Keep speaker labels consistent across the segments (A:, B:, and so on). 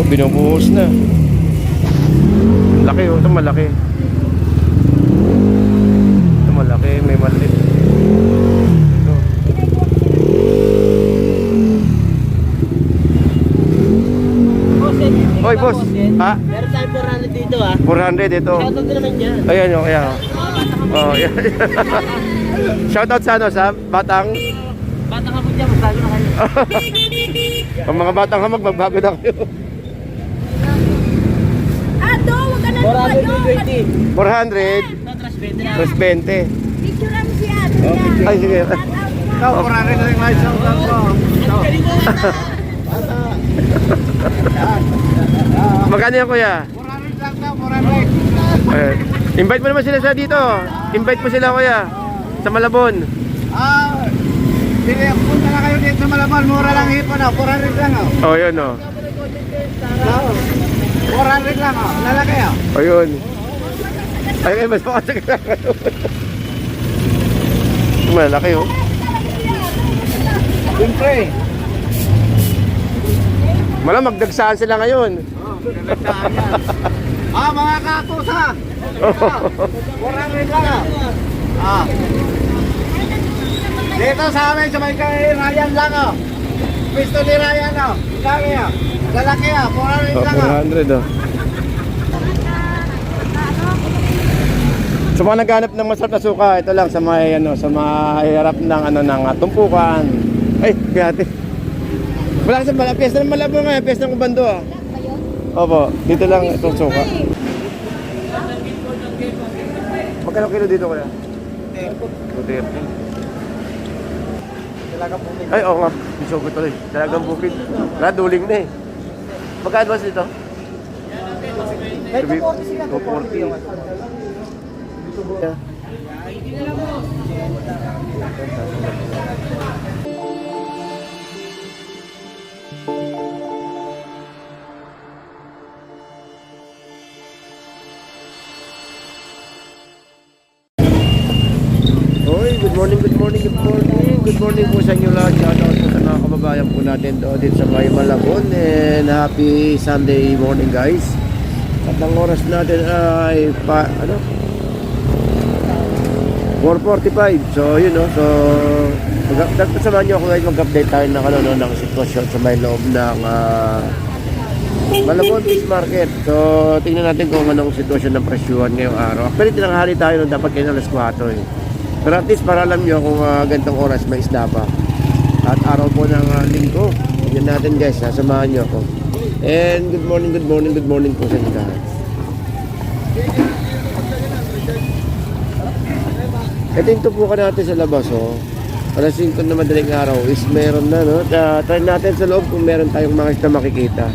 A: Oh, binubuhos na. Laki oh, ito malaki. Ito malaki, may maliit. Ito. Hoy, boss. Ha?
B: Meron tayong 400 dito ah.
A: 400 ito.
B: Shoutout ko naman dyan.
A: Ayan oh, kaya. Oh, yan. Shoutout sa ano, sa Batang.
B: Batang ako dyan, magbago na kayo.
A: Ang mga batang hamag, magbago na kayo.
B: 420.
A: 400?
C: 320. Picturean siya.
A: Ay, sige. Ikaw, 400 na yung lights out. Magkano yan, kuya?
D: 400 lang daw, 400.
A: Eh, invite mo naman sila sa dito. Invite mo sila, kuya. Sa Malabon.
D: Ah, sige, punta na kayo dito sa Malabon. Mura lang hipo 400 ah. lang. Oh,
A: oh yun, oh.
D: 400 lang oh. Lalaki oh.
A: Oh, yun. Ay, ay, mas makasag na kayo. Malaki, oh.
D: Siyempre.
A: Malam, magdagsaan sila ngayon.
D: Oh, nagdagdagan yan. Ah, mga katusa. Ito, 400 lang oh. Ah. Dito sa amin, sa may kay Ryan lang oh. Pisto ni Ryan oh. Laki oh. Lalaki oh, 400
A: Oh,
D: lang oh.
A: 400 oh. Sa mga naghanap ng masarap na suka, ito lang sa may ano, sa mahirap ng ano ng ah, tumpukan. Ay, kaya Wala sa mala, piyesta ng malabo nga, piyesta ng kubando ah. Opo, dito lang itong suka. Magkano kilo dito kuya? 230.
D: Talaga po.
A: Ay, oo nga. Isogo tuloy. Talagang bukid. Wala, duling na eh. Magkano ba dito?
D: May 240 sila,
A: 240. Yeah. Hoy, good morning, good morning, good morning. Good morning po sa inyo lahat. Shout out po sa mga kababayan po natin doon din sa May Malabon. And happy Sunday morning guys. At ang oras natin ay pa, ano? 4.45. So, yun no. So, mag- mag- samahan nyo ako guys mag-update tayo ng, ano, no, ng sitwasyon sa may loob ng ah, Malabon Fish Market. So, tingnan natin kung anong sitwasyon ng presyuhan ngayong araw. Actually, tinanghali tayo nung dapat kayo alas 4 eh. Pero at least para alam nyo kung uh, ganitong oras may isda pa. At araw po ng uh, linggo. Tingnan natin guys, sasamahan nyo ako. And good morning, good morning, good morning po sa inyo lahat. Ito yung tupukan natin sa labas, oh. Alas 5 na madaling araw is meron na, no? Uh, try natin sa loob kung meron tayong mga isda makikita.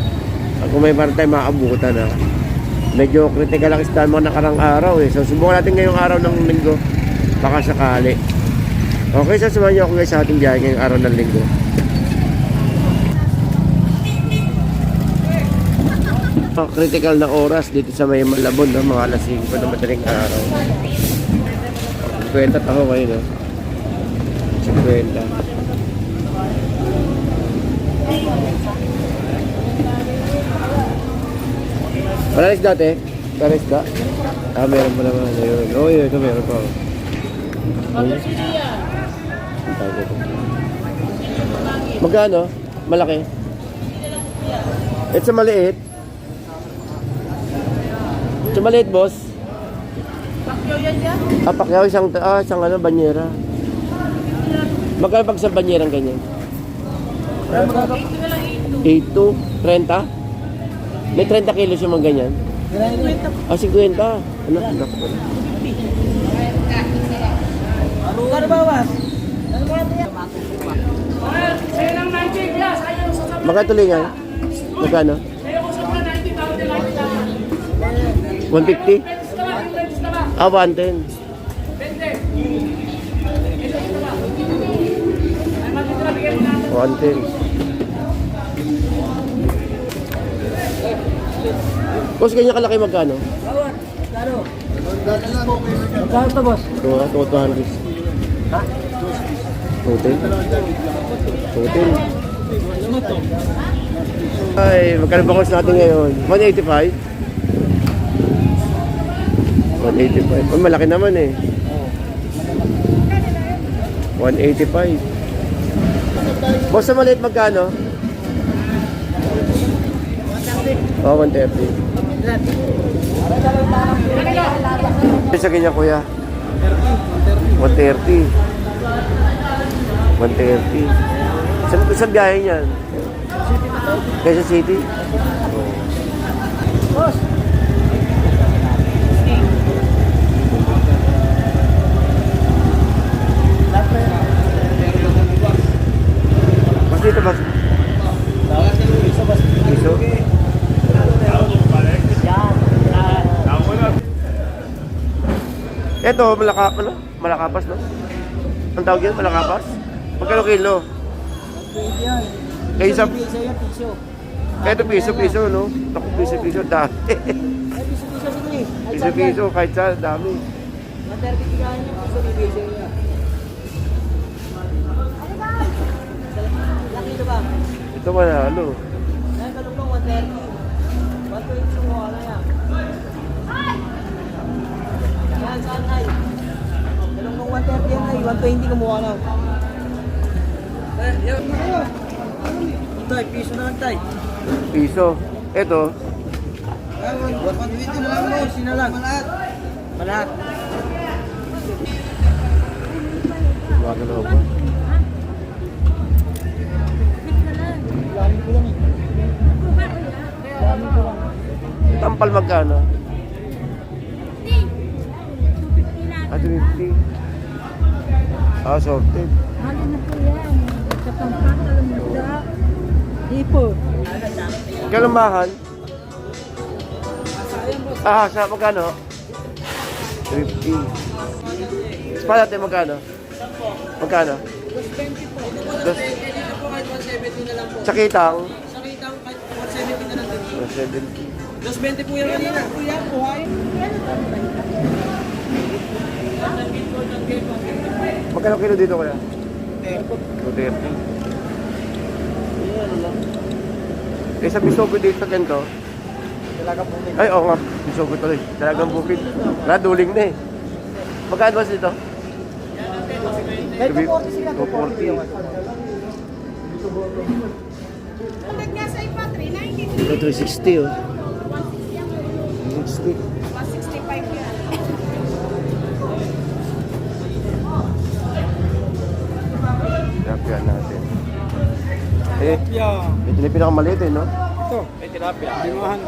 A: At kung may meron tayong maabutan, na Medyo critical ang isda mga nakarang araw, eh. So, subukan natin ngayong araw ng linggo. Baka sakali. Okay, sasamahan niyo ako guys sa ating biyahe ngayong araw ng linggo. Oh, critical na oras dito sa may Malabon, no? mga alas 5 na madaling araw. 50 taho kayo, no? 50. Wala isda, te? Wala isda? Ah, meron pa naman. Ayun. Oo, oh, yun. Ito meron pa. Ayun. Ang tayo dito. Magkano? Malaki? Ito sa maliit? Sa maliit, boss? Ah, pakyaw isang, ah, isang ano, banyera. Magkano pag sa banyerang ganyan? 8 to 30? May 30 kilos yung mga ganyan? Ah, 50. Ano?
B: Ano was?
A: Magkano tulingan? Magkano? 150? Ah, 110. One ten. Boss, ganyan kalaki magkano?
B: Magkano to, boss?
A: Ito, ito, 200. 210? 210. Ay, magkano ba cost natin ngayon? 185? 185. Oh, malaki naman eh. 185. Boss, sa maliit magkano? Oh, 130. Sa kanya, kuya? 130. 130. Saan, saan biyahe niyan? Quezon City?
B: Boss.
A: Mas dito ba? Piso? Ito, malaka, ano? Malakapas, no? Ang tawag yun, malakapas? Magkano kilo? Kaya
B: yan, piso.
A: Ito piso, piso, no? Naku, piso, piso, dami.
B: Ay, piso, piso, sige. Ay,
A: piso,
B: saan yan?
A: piso, kahit saan, dami.
B: Materbi tigaan niya, piso, piso niya. Kilo ba?
A: Ito manalo.
B: Yan, kalunglong 130. 120 yung mukha na yan. Yan, saan ay? Kalunglong 130 yan ay, 120 kumuha na. Eh, yan. Tay, piso na lang tay.
A: Piso. Ito,
B: 120 na lang mo, sina lang. Malahat. Malahat.
A: magkano ba? Tampal magkano? Ah, 250. Ah, sorted.
C: Ano na po yan? Kapampak, alam mo ba? Ipo.
A: Kailan mahal? Ah, sa magkano? 50. Spa natin magkano? Magkano? Dos. Sa kitang?
B: Sa kitang 170 na lang din.
A: 170.
B: 220 po yan kanina. Kuya, buhay.
A: Magkano kilo dito kaya? 230. Eh sa Bisogo dito sa ganito?
B: Talaga po
A: Ay, oo nga. Bisogo tuloy. Talagang bukid. Wala, duling na eh. Magkano ba dito?
B: Kahit 240 sila,
A: 240.
B: 240.
C: Pag nasa ipa, 390.
A: Ito 360 oh. 360. Tilapia natin. Eh,
B: Yeah.
A: ito na yung pinakamaliit eh, no?
B: Ito, may tilapia. Limahan.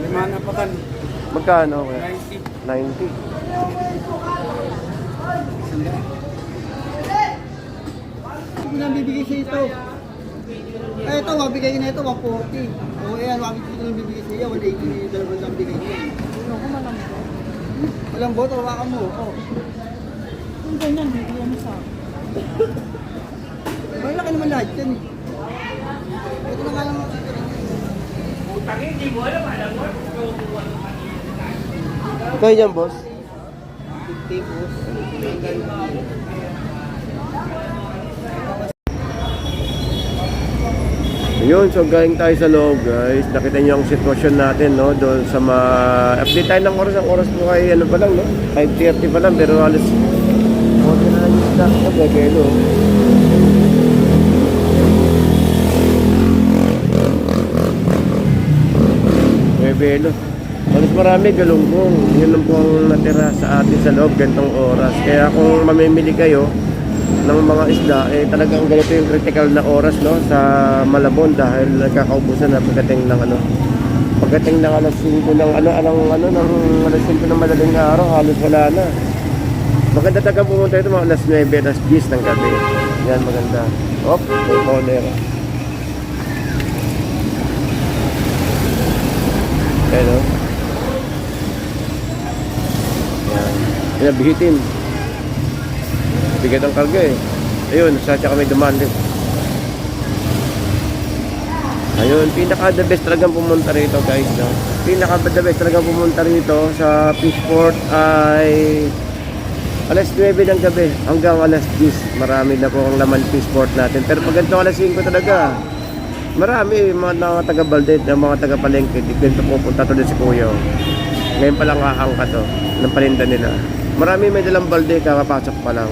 B: Limahan na patan.
A: Magkano? kuya?
B: 90.
A: 90.
E: Hindi na bibigay sa ito. Ay, ito, mabigay na ito, 140. O, ayan, mabigay ko na bibigay sa iyo, 180, dalawang lang bigay niya. Walang boto, hawakan mo. Oh.
C: Kung ganyan, bibigyan mo sa akin.
E: Ang laki naman lahat yan. eh. Ito na nga lang mga
A: Kaya yan, boss?
E: tipos.
A: Yun, so galing tayo sa loob guys. Nakita niyo ang sitwasyon natin, no? Doon sa ma... Update tayo ng oras. Ang oras po kay ano pa lang, no? 5.30 pa lang, pero alas... 40 na lang yung isda. Oh, bebelo. Bebelo. Halos marami galunggong. Yun lang po ang natira sa atin sa loob gantong oras. Kaya kung mamimili kayo, ng mga isda, eh talagang ganito yung critical na oras no sa Malabon dahil nagkakaubusan na pagdating ng ano pagdating ng alas 5 ng ano anong ano ng alas 5 ng madaling araw halos wala na maganda talaga pumunta ito mga alas 9 alas 10 ng gabi yan maganda op may corner Ayan o. Yan. Pinabihitin. Bigat ang karga eh. Ayun, sa tsaka may dumaan din. Ayun, pinaka the best talagang pumunta rito guys. No? Pinaka the best talagang pumunta rito sa Fishport ay alas 9 ng gabi hanggang alas 10. Marami na po ang laman Fishport natin. Pero pag ganito alas 5 talaga, Marami, mga, mga taga Baldet, mga taga Palengke, dito pupunta to din si Kuya. Ngayon pa lang kakangka to, ng palinda nila. Marami may dalang balde, kakapasok pa lang.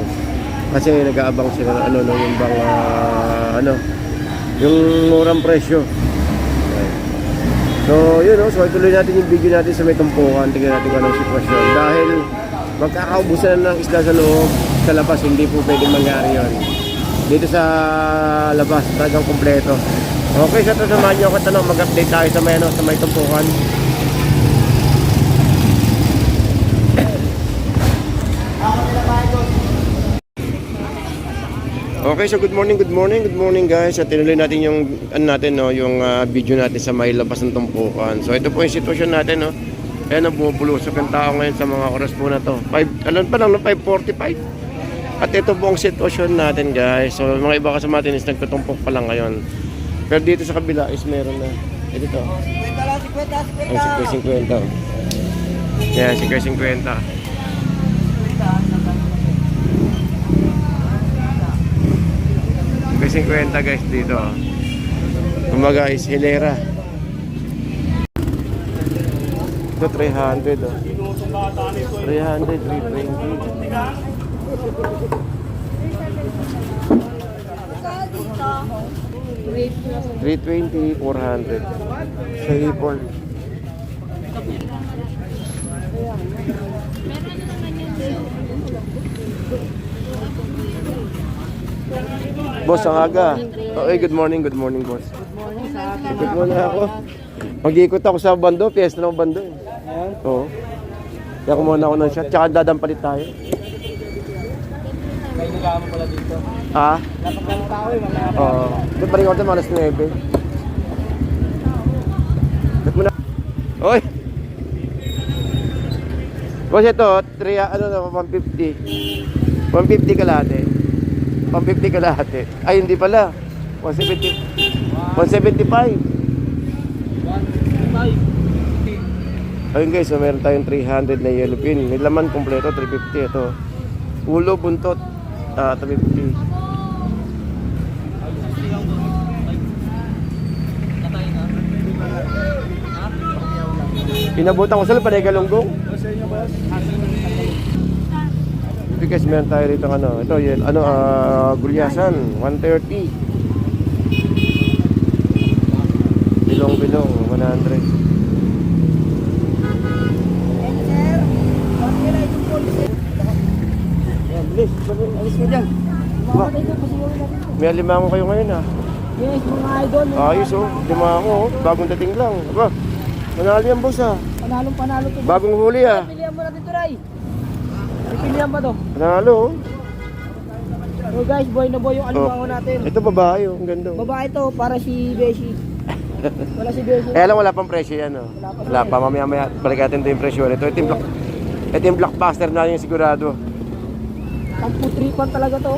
A: Kasi nag-aabang sila ng ano, no, yung bang, ah, ano, yung murang presyo. So, yun o. So, ituloy natin yung video natin sa may tumpukan. Tingnan natin kung anong sitwasyon. Dahil magkakaubusan na ng isda sa loob, sa labas, hindi po pwedeng mangyari yun. Dito sa labas, talagang kumpleto. Okay, sa so, samahan nyo ako tanong, mag-update tayo sa may, ano, sa may tumpukan. Okay, so good morning, good morning, good morning guys. At tinuloy natin yung ano natin no, yung ah, video natin sa may labas ng tumpukan. So ito po yung sitwasyon natin no. Ayan ang bumubulusok ang tao ngayon sa mga oras po na to. 5, alam pa lang no, 5:45. At ito po ang sitwasyon natin guys. So mga iba kasama natin is nagtutumpok pa lang ngayon. Pero dito sa kabila is meron na. Eh dito.
B: Kwenta lang, 50,
A: Ang 50-50. Yan, 50-50. May 50 guys dito. Kumaga is hilera. Ito 300 oh. 300, 320.
C: Wait lang.
A: 320, 400. Sa. Boss, ang aga. Oh, eh, good morning, good morning, boss. Ikot muna ako. Mag-iikot ako sa bando, piyesta ng bando. Eh. Oo. Kaya kumuha na ako ng shot, tsaka dadampalit tayo.
B: May nagama pala dito.
A: Ha?
B: Napagkano tao eh, mga
A: Oo. Doon pa rin ako tayo, malas 9. Ba't mo na? Oy! Boss, ito, 3, ano na, 150. 150 kalahati. 150 kalahati. Ay, hindi pala. 170. 175.
B: 1,
A: Ayun guys, so meron tayong 300 na yellow pin. May laman kompleto, 350 ito. Ulo, buntot, ah 350.
B: Natay na.
A: Pinabutan ko sila, panay galunggong. Guys, meron tayo rito ano, ito, yel, ano, ah, gulyasan, 130. Bilong-bilong, 100. Bilis, alis ka dyan. Ba, may alimango kayo ngayon ah.
B: Yes, mga idol.
A: Ayos oh, limango oh, bagong dating lang. Aba, manalo yan boss ah.
B: Panalong panalo to.
A: Bagong huli ah.
B: Pilihan mo natin to, Ray. Pilihan ba to?
A: Panalo oh.
B: So guys, boy na boy yung alimango natin.
A: Ito babae oh, ang ganda oh.
B: Babae to, para si Beshi. Wala si Beshi.
A: Kaya lang wala pang presyo yan oh. Wala pa, mamaya maya balik natin ito yung presyo. Ito, ito yung block, ito yung blockbuster na yung sigurado.
B: Tampo tripan talaga to.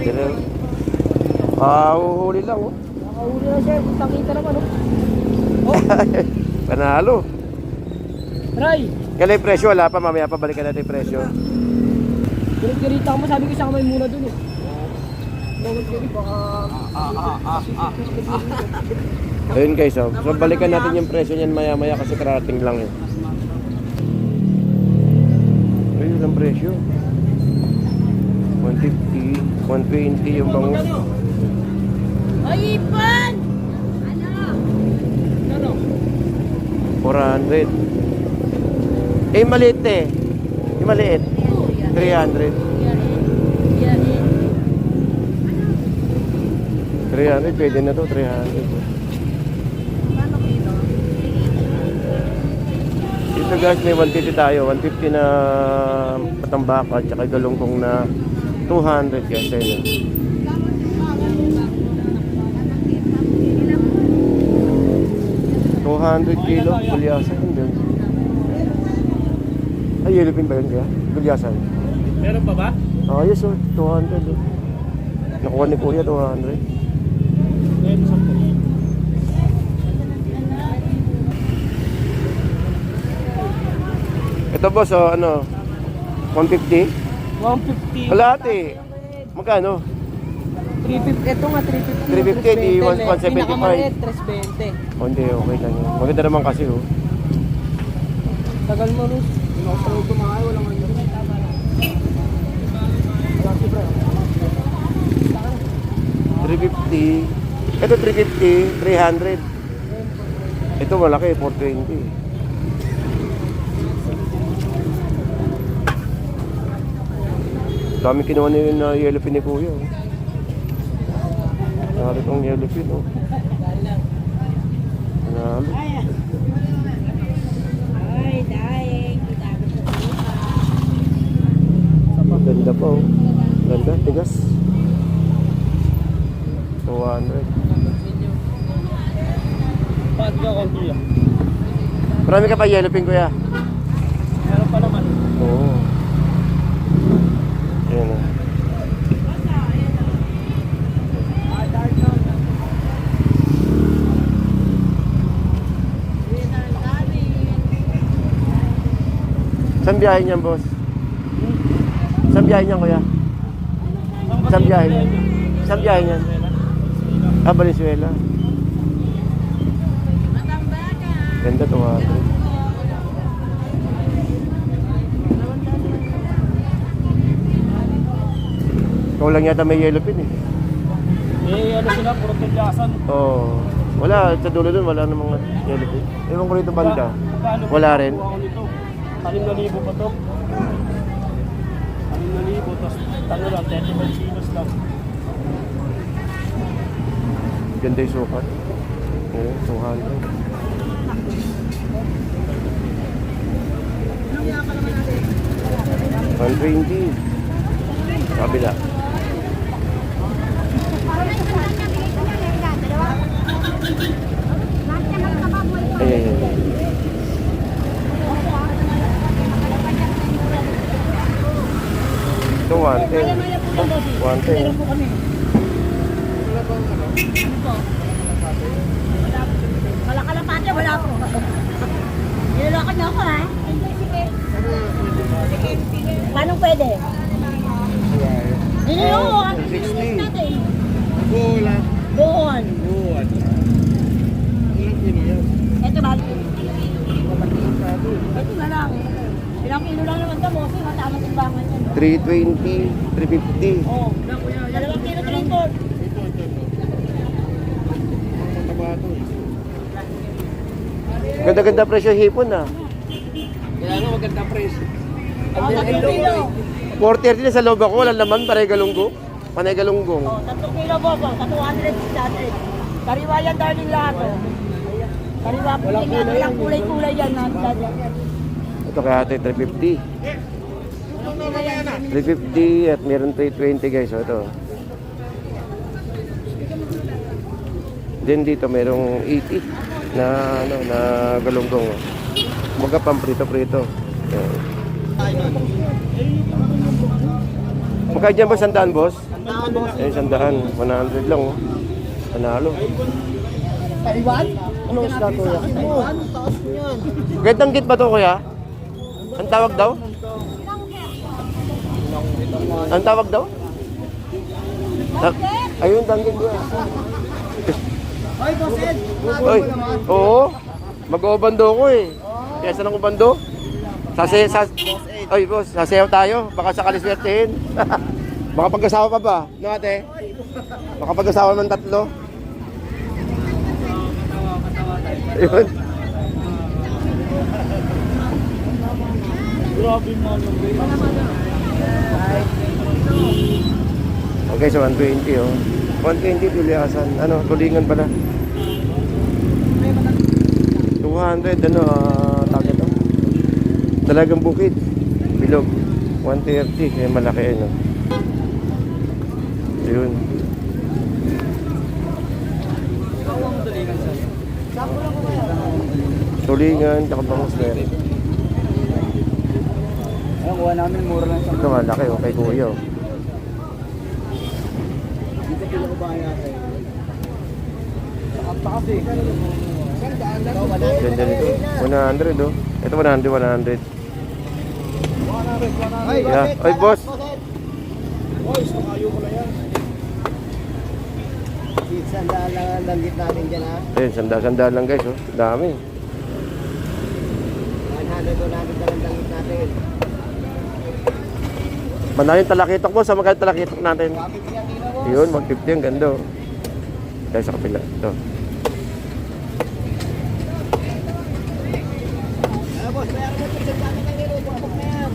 A: Pero, ah, uhuli lang oh.
B: Nakahuli na siya, kitang kita naman oh.
A: Panalo.
B: Ray,
A: Kaya yung presyo, wala pa, mamaya pa balikan natin yung presyo.
B: Direct-dirita mo, sabi ko sa kamay muna dun eh.
A: Ayun guys oh. So balikan natin yung presyo niyan maya maya kasi karating lang eh. Ayun ang presyo. 150, 120 yung bangus.
C: Ay, Ipan!
B: Ano?
A: 400. Eh maliit eh. Yung maliit. 300.
C: Yan eh. Yan eh.
A: 300 pwede na to 300.
C: Paano kilo?
A: Dito guys may 150 tayo. 150 na patambaka at saka galungkong na 200 guys. Ayun. oh. 200 kilo, gulyasan din. Ay, yellow pin ba yun kaya? Gulyasan.
B: Meron pa ba?
A: Oh, 200 oh. Nakuha ni Kuya 200.
B: Meron sa
A: Ito boss, oh, ano? 150?
B: 150.
A: Kalahati. Magkano?
B: 350, ito nga 350.
A: 350, di 175.
B: Pinakamaliit, 320.
A: Oh, hindi, okay lang yun. Maganda naman kasi, oh.
B: Tagal mo, Rus. Hindi ako sa loob tumakay, walang ano. Wala si bro.
A: 350. Ito 350, 300. Ito malaki, 420. Dami kinuha na yun na yellow pin ni Kuya. oh. Nari tong yellow pin, oh. Nalo.
C: Sa
A: Ganda pa, oh. Ganda, tigas. 200.
B: Bakit ka konti yan?
A: Marami ka pa yellow pin, Kuya?
B: Meron pa naman.
A: Oo. Ayan oh. Saan biyahe niyan, boss? Saan biyahe niyan, kuya? Saan biyahe niyan? Saan biyahe niyan? Ah, Valenzuela. Ganda to, ha? Ikaw lang yata may yellow pin, eh.
B: Eh, ano sila, puro tulyasan.
A: Oo. Oh, wala, sa dulo dun, wala namang yellow pin. Ewan ko rito banda. Wala rin.
B: Ako nito. 6,000 pa to. 6,000, tapos talo lang, 35 kilos lang.
A: Ganda yung sukat. Oo, 200. One twenty. Kabila. Ay, ay, ay. Ito, one ten. One ten.
C: Wala ka lang pati, wala po. Niloloko niyo ako, ha? Paano pwede? Yun.
A: 60.
C: natin.
D: Bulan.
C: Doon.
D: Buwan. Ilang kilo yan?
C: Ito ba? Ito na lang. Ilang kilo lang naman ka, boss. Matama sa bangan yan.
A: 320, 350.
C: Oo. Dalawang kilo
D: eh.
A: Ganda-ganda presyo hipon ah.
B: Kaya nga maganda presyo.
C: Oo, tatlong kilo.
A: 430 na sa loob ako, walang laman, panay galunggo. Panay galunggong.
C: Oo, tatlong kilo, boss. oh. Sa 200, 600. Kariwa yan, darling lahat. oh. Kariwa, puting ano lang, kulay-kulay yan.
A: Ito kaya ate 350. 350 at meron 320 guys. So ito. Then dito merong 80 na ano na galunggong. Mga pang prito-prito. Yan. Magkano dyan ba sandaan, boss? Eh, sandaan. 100 lang, oh. Panalo.
B: Taiwan? Ano isda yan.
A: Gandang git ba to, kuya? Ang tawag daw? Ang tawag daw? Ta- Ayun, danggit ko.
E: Ay, boss Ed.
A: Oy, oo. Mag-ubando ko eh. Kaya saan ang ubando? Sase, sas... Oy, boss, sasayaw tayo. Baka sakali swertehin. Baka pag-asawa pa ba? No, ate? Baka pag-asawa ng tatlo. Ayun.
B: Grabe mo
A: Okay, so 120 oh. 120 tuliasan. Ano, tulingan pala. 200 ano, uh, tawag ito. Talagang bukid. Bilog. 130, kaya malaki ano. Yun. Tulingan, tsaka bangus meron.
E: Ang kuha namin, mura lang
A: Ito malaki oh, kay Kuya oh.
E: Dito kilo ko ba natin?
B: Ang taas eh.
A: Ganda nito. 100 oh. Ito 100, 100.
E: Ay,
A: Yeah. Ay, boss.
B: Boy, so kayo ko na yan.
E: Sandaan lang ang langgit natin dyan ha.
A: Ayun, sanda-sanda lang guys, oh. Dami.
E: 100 doon natin lang langgit natin.
A: Manaling talakitok po, sa magkano talakitok natin?
E: Kapit
A: Yun, 150 ang ganda. oh. Kaya sa kapila. Ito.
E: Na yan.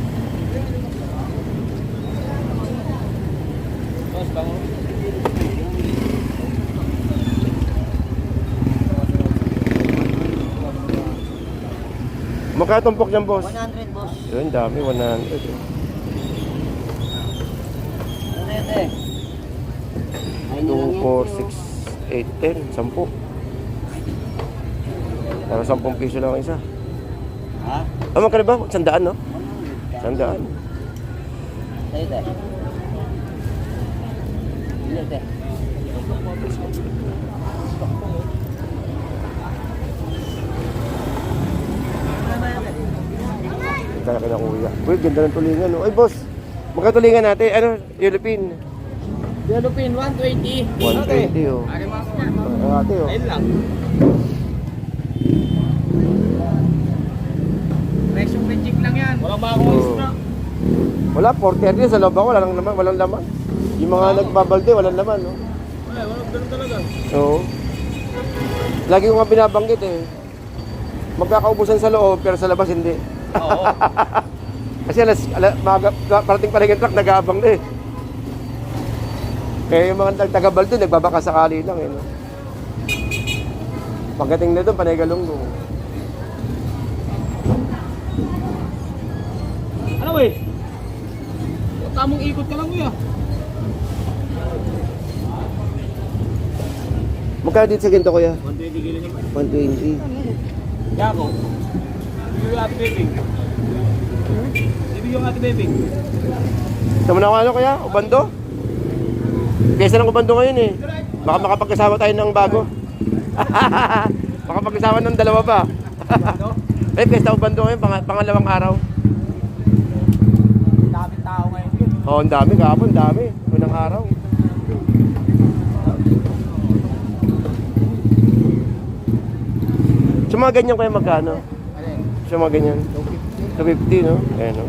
A: Boss?
E: 100, boss.
A: Yun, dami, 100. oh.
E: Ano yan, eh? Ayun na lang
A: 2,
E: yan.
A: 4, 6, 8, 10, 10. Para 10 piso lang ang isa.
E: Ha?
A: Ah, magkano ba? Sandaan, no? Sandaan.
E: Sa'yo, te. Hindi, te.
A: Talaki na kuya. Uy, ganda ng tulingan, no? Ay, boss! Magkano tulingan natin? Ano? Philippine.
B: Pin, 120.
A: 120, oh.
B: Ari mga
A: Ang ate, oh.
B: Ayun lang. Presyo magic lang yan. Walang mga
A: Oo. Wala, 430 sa loob ako, walang laman, walang laman. Yung mga nagbabalde, walang laman, no?
B: Ay, walang ganun talaga.
A: Oo. Lagi ko nga binabanggit eh. Magkakaubusan sa loob, pero sa labas hindi.
B: Oo.
A: Kasi alas, ala, maga, ga- parating pa rin yung truck, nag-aabang na eh. Kaya yung mga nag- taga-balde, nagbabaka sakali lang eh. No? Pagdating na doon, panay galunggong.
B: Ano eh? Tamang ikot ka lang kuya.
A: Magkano dito sa ginto, kuya?
B: 120 kilo naman.
A: 120.
B: Yako. Yung ate bebing. Ibig yung ate bebing.
A: Sama na ako ano kaya? Ubando? Kesa ng ubando ngayon eh. Baka makapagkasama tayo ng bago. makapagkasama ng dalawa pa. eh, pesta ubando ngayon, pang pangalawang araw.
B: Daming tao ngayon.
A: Oo, ang dami kahapon, dami. Unang araw. Sa mga ganyan kaya magkano? Sa mga ganyan? 250, no? Ayan, no?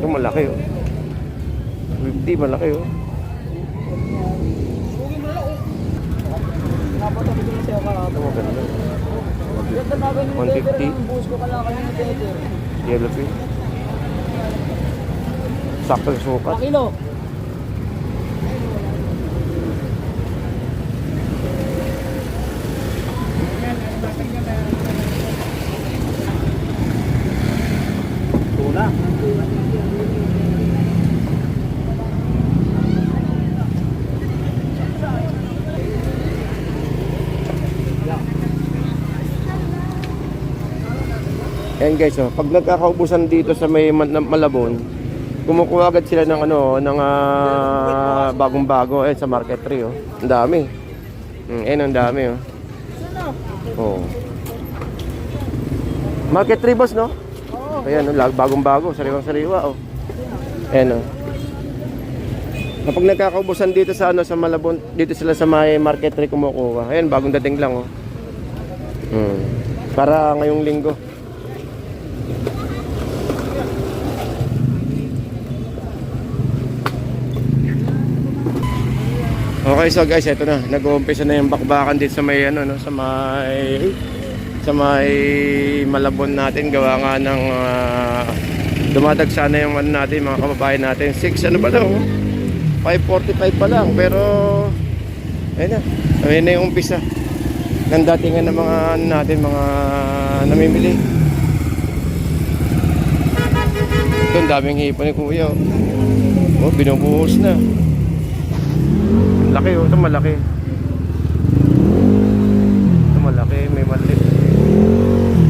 A: Ito malaki, oh. 50, malaki, oh. Ito maganda.
B: Ganda na ganun yung
A: 150.
B: tether ng buhos ko kala kanina tether.
A: Yellow pin. Sakto sa sukat.
B: Pakilo.
A: Ayan guys, oh, pag nagkakaubusan dito sa may Malabon, kumukuha agad sila ng ano, ng ah, bagong-bago eh sa Market 3 oh. Ang dami. Mm, ayan ang dami oh. Oh. Market 3 boss no? Oo. Ayan oh, bagong-bago, sariwang-sariwa oh. Ayan oh. Kapag nagkakaubusan dito sa ano sa Malabon, dito sila sa may Market 3 kumukuha. Ayan, bagong dating lang oh. Hmm. Para ngayong linggo. Okay, so guys, eto na. Nag-uumpisa na yung bakbakan dito sa may ano no, sa may sa may Malabon natin gawa nga ng uh, dumadagsa na yung ano natin, mga kababayan natin. 6 ano ba daw? 545 pa lang, pero ayun na. Ayun na yung umpisa ng datingan ng mga ano natin, mga namimili. Ito, daming hipon ni Kuya. Oh binubuhos na. Laki oh, ito malaki. Ito malaki, may maliit.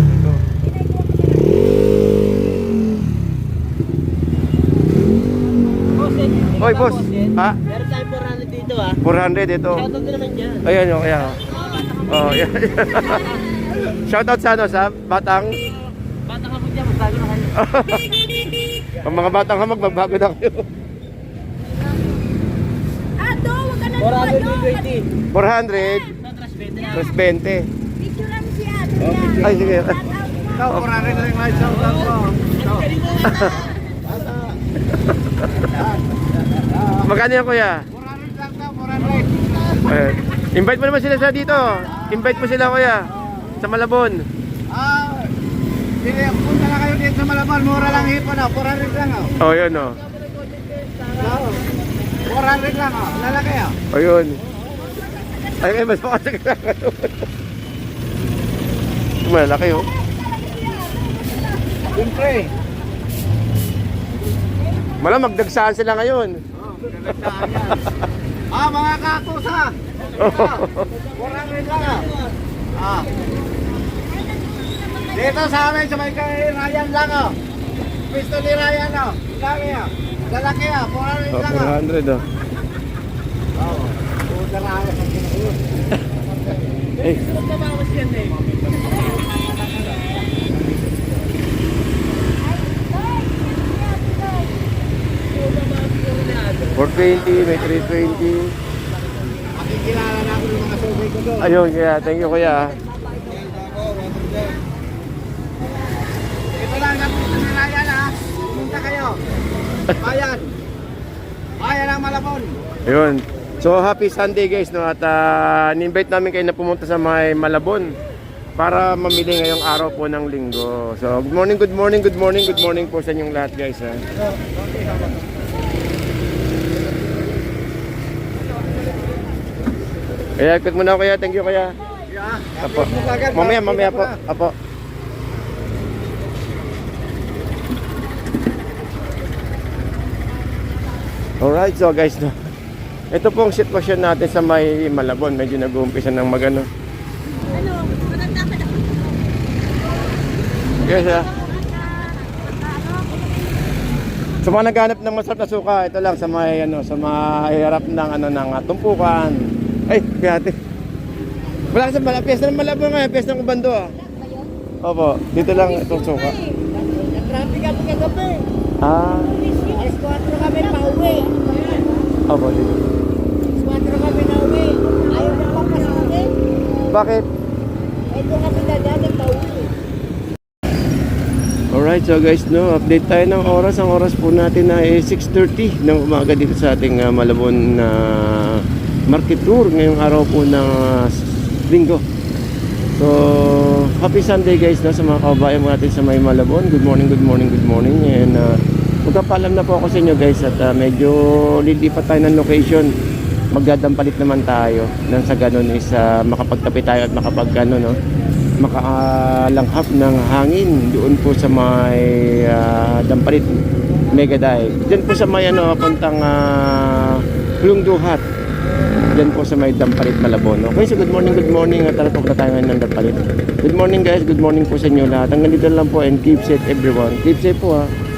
A: Ito.
B: Boss, eh,
A: Hoy, boss. Ha?
B: Meron tayo 400 dito ah.
A: 400 ito.
B: Shoutout ko naman dyan.
A: Ayan oh, kaya. Oh, yan. Shoutout sa ano, sa Batang.
B: Bata ka po dyan, magbago na kayo.
A: Ang mga batang hamag, magbago na kayo.
B: 420.
A: 400. Plus 20.
C: Picture lang siya.
A: Ay, sige.
D: Ikaw, 400 lang lang ko.
A: Magkano yan kuya?
D: 400 lang daw, 400.
A: Invite mo naman sila sa dito. Invite mo sila kuya. Sa Malabon.
D: Ah, punta na kayo dito sa Malabon. Mura lang hipon ah. 400 lang ah.
A: Oh, yun oh.
D: 400 lang ah. Lalaki.
A: Oh, yun. Ay, ay, mas makasag na Malaki oh.
D: Siyempre.
A: Malamang magdagsaan sila ngayon.
D: Ah, mga katusa. Ah, 400 lang ah. Ah. Dito sa amin, sa may kay Ryan lang ah. Pisto ni Ryan ah. Laki ah. Lalaki ah, 400
A: Oh,
D: lang ah.
A: 400 oh.
D: Oo. Puta na ako sa kinakulo.
A: Eh, Four twenty, may 320.
D: Makikilala na ako ng mga survey ko doon.
A: Ayun, kaya thank you kuya.
D: Ito lang ang pisto ni Ryan ah. Punta kayo. Bayan. Bayan ang Malabon.
A: Ayun. So happy Sunday guys no at uh, invite namin kayo na pumunta sa may Malabon para mamili ngayong araw po ng linggo. So good morning, good morning, good morning, good morning po sa inyong lahat guys ha. Kaya ikot muna ako kaya, thank you kaya.
D: Yeah.
A: Apo. Mamaya, mamaya po. Apo. Alright, so guys, no. Ito pong sitwasyon natin sa may Malabon. Medyo nag-uumpisa ng magano.
C: Ano? Maganda ka na.
A: Yes, ah. Sa mga naghanap ng masarap na suka, ito lang sa may ano, sa may harap ng ano ng ah, tumpukan. Ay, kaya Wala sa mala, piyesta ng Malabon nga, piyesta ng Ubando ah. Opo, dito lang itong suka.
C: Nag-traffic kami kagabi.
A: Ah,
C: 4 kami pauwi.
A: opo, dito.
C: Alas 4 kami na uwi. Ayaw na papasakin.
A: Bakit?
C: Eh, doon kami dadali pauwi.
A: Alright, so guys, no, update tayo ng oras. Ang oras po natin na eh, 6.30 ng umaga dito sa ating ah, Malabon na market tour ngayong araw po ng ah, linggo. So, happy Sunday guys no, sa mga kababayan natin sa may Malabon. Good morning, good morning, good morning. And uh, magkapaalam na po ako sa inyo guys at ah, medyo lilipat tayo ng location. Magdadampalit naman tayo nang sa ganun is ah, makapagtapi tayo at makapag ano, no, makaalanghap ng hangin doon po sa may ah, Dampalit Mega Dive. Diyan po sa may ano, puntang uh, Duhat. Diyan po sa may Dampalit Malabon. Okay, so good morning, good morning. At tara po na tayo ng Dampalit. Good morning guys, good morning po sa inyo lahat. Hanggang dito lang po and keep safe everyone. Keep safe po ha.